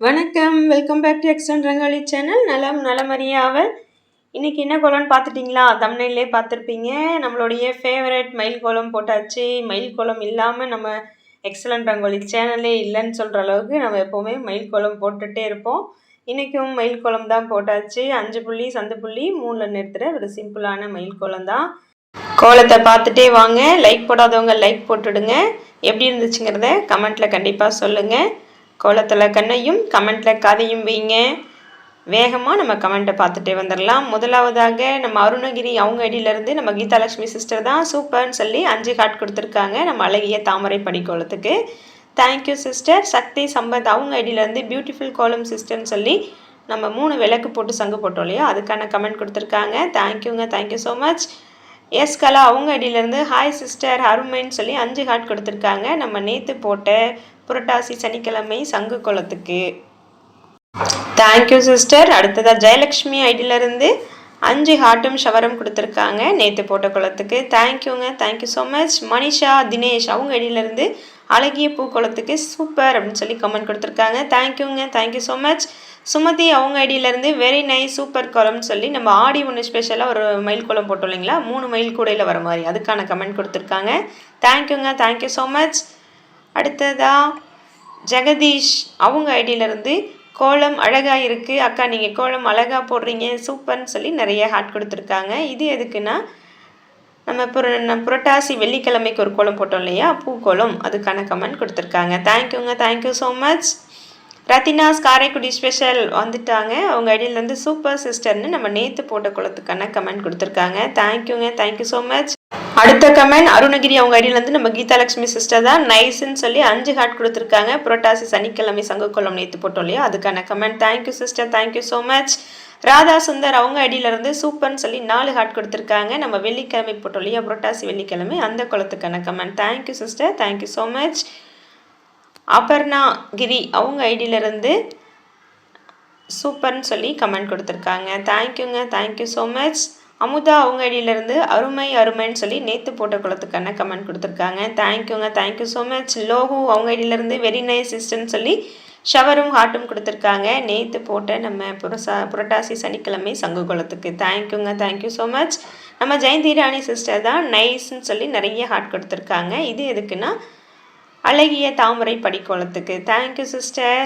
வணக்கம். Welcome back to எக்ஸன் ரங்காளி சேனல் நலம் நலமறியாவல். இன்றைக்கி என்ன கோலம்னு பார்த்துட்டிங்களா? தமிழ்நிலே பார்த்துருப்பீங்க. நம்மளுடைய ஃபேவரட் மயில் கோலம் போட்டாச்சு. மயில் கோலம் இல்லாமல் நம்ம எக்ஸலன்ட் ரங்கோலி சேனலே இல்லைன்னு சொல்கிற அளவுக்கு நம்ம எப்போவுமே மயில் கோலம் போட்டுகிட்டே இருப்போம். இன்றைக்கும் மயில் கோலம் தான் போட்டாச்சு. அஞ்சு புள்ளி சந்து புள்ளி மூணில் நிறுத்துகிற ஒரு சிம்பிளான மயில் கோலம் தான். கோலத்தை பார்த்துட்டே வாங்க. லைக் போடாதவங்க லைக் போட்டுடுங்க. எப்படி இருந்துச்சுங்கிறத கமெண்ட்டில் கண்டிப்பாக சொல்லுங்கள் கோலத்தில் கண்ணையும் கமெண்ட்டில் கதையும் வைங்க. வேகமாக நம்ம கமெண்ட்டை பார்த்துட்டே வந்துடலாம் முதலாவதாக நம்ம அருணகிரி அவங்க ஐடியிலேருந்து நம்ம கீதாலட்சுமி சிஸ்டர் தான் சூப்பர்னு சொல்லி அஞ்சு காட் கொடுத்துருக்காங்க நம்ம அழகிய தாமரை படிக்கோலத்துக்கு thank you sister Shakti Sampath அவங்க ஐடியிலேருந்து பியூட்டிஃபுல் கோலம் சிஸ்டர்னு சொல்லி நம்ம மூணு விளக்கு போட்டு சங்கு போட்டோம் இல்லையா? அதுக்கான கமெண்ட் கொடுத்துருக்காங்க. தேங்க்யூங்க thank you so much S Kala அவங்க ஐடியிலேருந்து ஹாய் சிஸ்டர் அருமைன்னு சொல்லி அஞ்சு ஹார்ட் கொடுத்துருக்காங்க. நம்ம நேற்று போட்ட புரட்டாசி சனிக்கிழமை சங்கு குளத்துக்கு தேங்க்யூ சிஸ்டர் அடுத்ததாக ஜெயலக்ஷ்மி ஐடியிலேருந்து அஞ்சு ஹார்ட்டும் ஷவரும் கொடுத்துருக்காங்க. நேற்று போட்ட குளத்துக்கு தேங்க்யூங்க thank you so much Manisha Dinesh அவங்க ஐடியிலேருந்து அழகிய பூ சூப்பர் அப்படின்னு சொல்லி கமெண்ட் கொடுத்துருக்காங்க. தேங்க்யூங்க தேங்க்யூ ஸோ மச் சுமதி அவங்க ஐடியிலேருந்து வெரி நைஸ் சூப்பர் குளம்னு சொல்லி நம்ம ஆடி ஒன்று ஸ்பெஷலாக ஒரு மயில் குளம் போட்டோம் இல்லைங்களா? மூணு மயில் கூடையில் வர மாதிரி. அதுக்கான கமெண்ட் கொடுத்துருக்காங்க. தேங்க்யூங்க தேங்க்யூ ஸோ மச் அடுத்ததாக ஜெகதீஷ் அவங்க ஐடியிலேருந்து கோலம் அழகாக இருக்குது அக்கா நீங்கள் கோலம் அழகாக போடுறீங்க. சூப்பர்னு சொல்லி நிறைய ஹார்ட் கொடுத்துருக்காங்க. இது எதுக்குன்னா நம்ம புர புரட்டாசி வெள்ளிக்கிழமைக்கு ஒரு கோலம் போட்டோம் இல்லையா? பூக்கோலம். அதுக்கான கமெண்ட் கொடுத்துருக்காங்க. தேங்க்யூங்க thank you so much Rathinas Karaikudi special வந்துட்டாங்க. அவங்க ஐடியிலேருந்து சூப்பர் சிஸ்டர்னு நம்ம நேற்று போட்ட குளத்துக்கான கமெண்ட் கொடுத்துருக்காங்க. தேங்க்யூங்க தேங்க்யூ ஸோ மச் அடுத்த கமெண்ட் அருணகிரி அவங்க ஐடியிலேருந்து நம்ம கீதாலட்சுமி சிஸ்டர் தான். நைஸ்ன்னு சொல்லி அஞ்சு ஹார்ட் கொடுத்துருக்காங்க. புரட்டாசி சனிக்கிழமை சங்கக்குளம் நேற்று போட்டோம் இல்லையா? அதுக்கான comment. Thank you sister thank you so much Radha Sundar அவங்க ஐடியிலேருந்து சூப்பர்னு சொல்லி நாலு ஹார்ட் கொடுத்துருக்காங்க. நம்ம வெள்ளிக்கிழமை போட்டோம் இல்லையா? புரட்டாசி வெள்ளிக்கிழமை. அந்த குளத்துக்கான comment thank you sister thank you so much Aparna Giri அவங்க ஐடியிலேருந்து சூப்பர்னு சொல்லி கமெண்ட் கொடுத்துருக்காங்க. தேங்க்யூங்க தேங்க்யூ ஸோ மச் அமுதா அவங்க ஐடியிலேருந்து அருமை அருமைன்னு சொல்லி நேற்று போட்ட குளத்துக்கான கமெண்ட் கொடுத்துருக்காங்க. தேங்க்யூங்க தேங்க்யூ ஸோ மச் லோகு அவங்க ஐடியிலேருந்து வெரி நைஸ் சிஸ்டர்னு சொல்லி ஷவரும் ஹார்ட்டும் கொடுத்துருக்காங்க. நேற்று போட்ட நம்ம புரசா புரட்டாசி சனிக்கிழமை சங்குகுளத்துக்கு தேங்க்யூங்க தேங்க்யூ ஸோ மச் நம்ம ஜெயந்தி ராணி சிஸ்டர் தான் நைஸ்ன்னு சொல்லி நிறைய ஹார்ட் கொடுத்துருக்காங்க. இது எதுக்குன்னா அழகிய தாமரை படிக்கோளத்துக்கு தேங்க்யூ சிஸ்டர்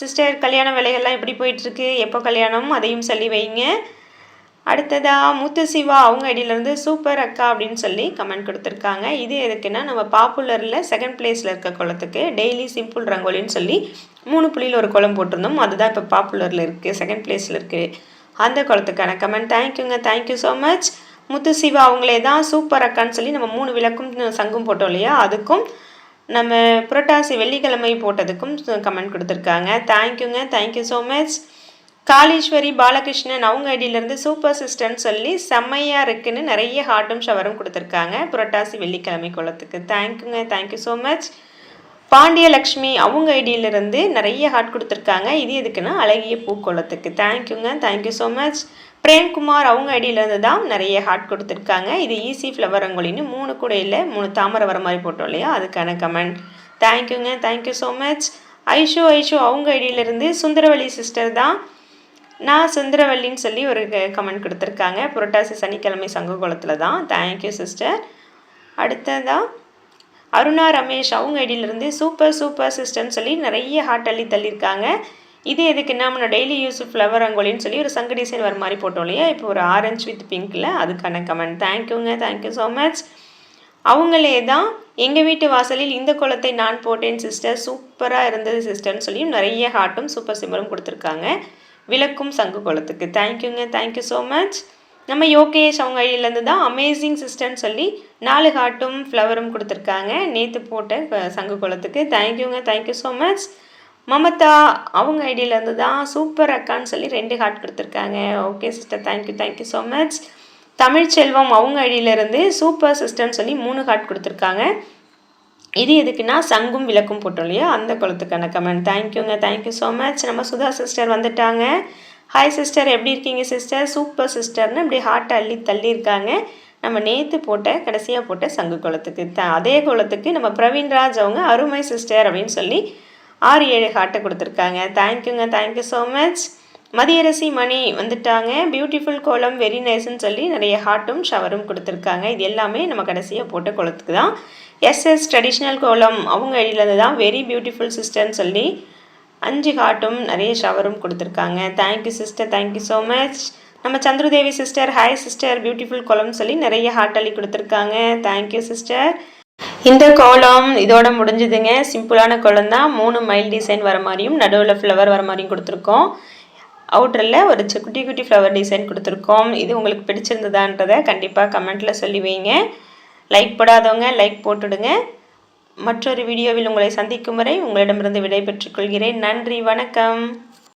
சிஸ்டர் கல்யாண வேலைகள்லாம் எப்படி போயிட்டுருக்கு? எப்போ கல்யாணம்? அதையும் சொல்லி வைங்க. அடுத்ததாக முத்து சிவா அவங்க ஐடியிலேருந்து சூப்பர் அக்கா அப்படின்னு சொல்லி கமெண்ட் கொடுத்துருக்காங்க. இது எதுக்குன்னா நம்ம பாப்புலரில் செகண்ட் பிளேஸில் இருக்க குளத்துக்கு டெய்லி சிம்பிள் ரங்கோலின்னு சொல்லி மூணு புள்ளியில் ஒரு குளம் போட்டிருந்தோம். அதுதான் இப்போ பாப்புலரில் இருக்குது செகண்ட் பிளேஸில் இருக்குது அந்த குளத்துக்கான கமெண்ட் தேங்க்யூங்க thank you so much Muthu Siva அவங்களே தான் சூப்பர் அக்கான்னு சொல்லி நம்ம மூணு விளக்கும் சங்கும் போட்டோம் இல்லையா? அதுக்கும் நம்ம புரட்டாசி வெள்ளிக்கிழமை போட்டதுக்கும் கமெண்ட் கொடுத்துருக்காங்க. தேங்க்யூங்க thank you so much Kaleeswari Balakrishnan அவங்க ஐடியிலேருந்து சூப்பர் சிஸ்டர்ன்னு சொல்லி செம்மையாக இருக்குன்னு நிறைய ஹார்ட்டும் ஷவரும் கொடுத்துருக்காங்க. புரட்டாசி வெள்ளிக்கிழமை குளத்துக்கு தேங்க்யூங்க தேங்க்யூ ஸோ மச் பாண்டியலக்ஷ்மி அவங்க ஐடியிலேருந்து நிறைய ஹார்ட் கொடுத்துருக்காங்க. இது எதுக்குன்னா அழகிய பூக்கோளத்துக்கு தேங்க்யூங்க தேங்க்யூ ஸோ மச் பிரேம்குமார் அவங்க ஐடியிலேருந்து தான் நிறைய ஹார்ட் கொடுத்துருக்காங்க. இது ஈஸி ஃப்ளவர் ரங்கோலின்னு மூணு கூடையில் மூணு தாமரை வர மாதிரி போட்டோம் இல்லையா? அதுக்கான கமெண்ட் தேங்க்யூங்க thank you so much Aisho Aisho அவங்க ஐடியிலேருந்து சுந்தரவழி சிஸ்டர் தான் நான் சுந்தரவல்லின்னு சொல்லி ஒரு கமெண்ட் கொடுத்துருக்காங்க. புரட்டாசி சனிக்கிழமை சங்ககுளத்தில் தான். தேங்க்யூ சிஸ்டர் அடுத்ததாக அருணா ரமேஷ் அவங்க ஐடியிலேருந்து சூப்பர் சூப்பர் சிஸ்டர்னு சொல்லி நிறைய ஹார்ட் அள்ளி தள்ளியிருக்காங்க. இது எதுக்கு? நம்ம டெய்லி யூஸ் ஃப்ளவர் ரங்கோலின்னு சொல்லி ஒரு சங்க டிசைன் வர மாதிரி போட்டோம் இல்லையா? இப்போ ஒரு ஆரஞ்சு வித் பிங்க்கில் அதுக்கான கமெண்ட் தேங்க்யூங்க தேங்க்யூ ஸோ மச் அவங்களே தான் எங்கள் வீட்டு வாசலில் இந்த குளத்தை நான் போட்டேன் சிஸ்டர் சூப்பராக இருந்தது சிஸ்டர்னு சொல்லியும் நிறைய ஹார்ட்டும் சூப்பர் சிம்பரும் கொடுத்துருக்காங்க. விளக்கும் சங்கு குளத்துக்கு தேங்க்யூங்க தேங்க்யூ ஸோ மச் நம்ம யோகேஷ் அவங்க ஐடியிலேருந்து தான் அமேசிங் சிஸ்டர்ன்னு சொல்லி நாலு ஹார்ட்டும் ஃப்ளவரும் கொடுத்துருக்காங்க. நேற்று போட்ட சங்கு குளத்துக்கு தேங்க்யூங்க தேங்க்யூ ஸோ மச் மமதா அவங்க ஐடியிலேருந்து தான் சூப்பர் அக்கான்னு சொல்லி ரெண்டு ஹார்ட் கொடுத்துருக்காங்க. Okay sister thank you thank you so much Tamilselvam அவங்க ஐடியிலேருந்து சூப்பர் சிஸ்டர்ன்னு சொல்லி மூணு ஹார்ட் கொடுத்துருக்காங்க. இது எதுக்குன்னா சங்கும் விளக்கும் போட்டோம் இல்லையா? அந்த குளத்துக்கான கமெண்ட். தேங்க்யூங்க தேங்க்யூ ஸோ மச் நம்ம சுதா சிஸ்டர் வந்துட்டாங்க. ஹாய் சிஸ்டர் எப்படி இருக்கீங்க சிஸ்டர் சூப்பர் சிஸ்டர்னு இப்படி ஹார்ட்டை அள்ளி தள்ளியிருக்காங்க. நம்ம நேற்று போட்ட கடைசியாக போட்ட சங்கு குளத்துக்கு. த அதே குளத்துக்கு நம்ம பிரவீன்ராஜ் அவங்க அருமை சிஸ்டர் அப்படின்னு சொல்லி ஆறு ஏழு ஹார்ட்டை கொடுத்துருக்காங்க. தேங்க்யூங்க thank you so much Mathiarasi Mani வந்துட்டாங்க. பியூட்டிஃபுல் கோலம் வெரி நைஸ்ன்னு சொல்லி நிறைய ஹார்ட்டும் ஷவரும் கொடுத்துருக்காங்க. இது எல்லாமே நம்ம கடைசியாக போட்ட குளத்துக்கு தான். எஸ்எஸ் ட்ரெடிஷ்னல் கோலம் அவங்க ஐடியிலேருந்து தான். வெரி பியூட்டிஃபுல் சிஸ்டர்னு சொல்லி அஞ்சு ஹார்ட்டும் நிறைய ஷவரும் கொடுத்துருக்காங்க. Thank you sister thank you so much நம்ம Chandradevi sister hi sister beautiful kolam சொல்லி நிறைய ஹார்ட் அள்ளி கொடுத்துருக்காங்க. தேங்க்யூ சிஸ்டர் இந்த கோலம் இதோட முடிஞ்சுதுங்க. சிம்பிளான கோலம் தான். மூணு மைல் டிசைன் வர மாதிரியும் நடுவில் ஃப்ளவர் வர மாதிரியும் கொடுத்துருக்கோம். அவுட்டரில் ஒரு குட்டி குட்டி ஃப்ளவர் டிசைன் கொடுத்துருக்கோம். இது உங்களுக்கு பிடிச்சிருந்ததான்றதை கண்டிப்பாக கமெண்ட்டில் சொல்லி வைங்க. லைக் போடாதவங்க லைக் போட்டுடுங்க. மற்றொரு வீடியோவில் உங்களை சந்திக்கும் வரை உங்களிடமிருந்து விடைபெற்றுக் கொள்கிறேன். நன்றி வணக்கம்.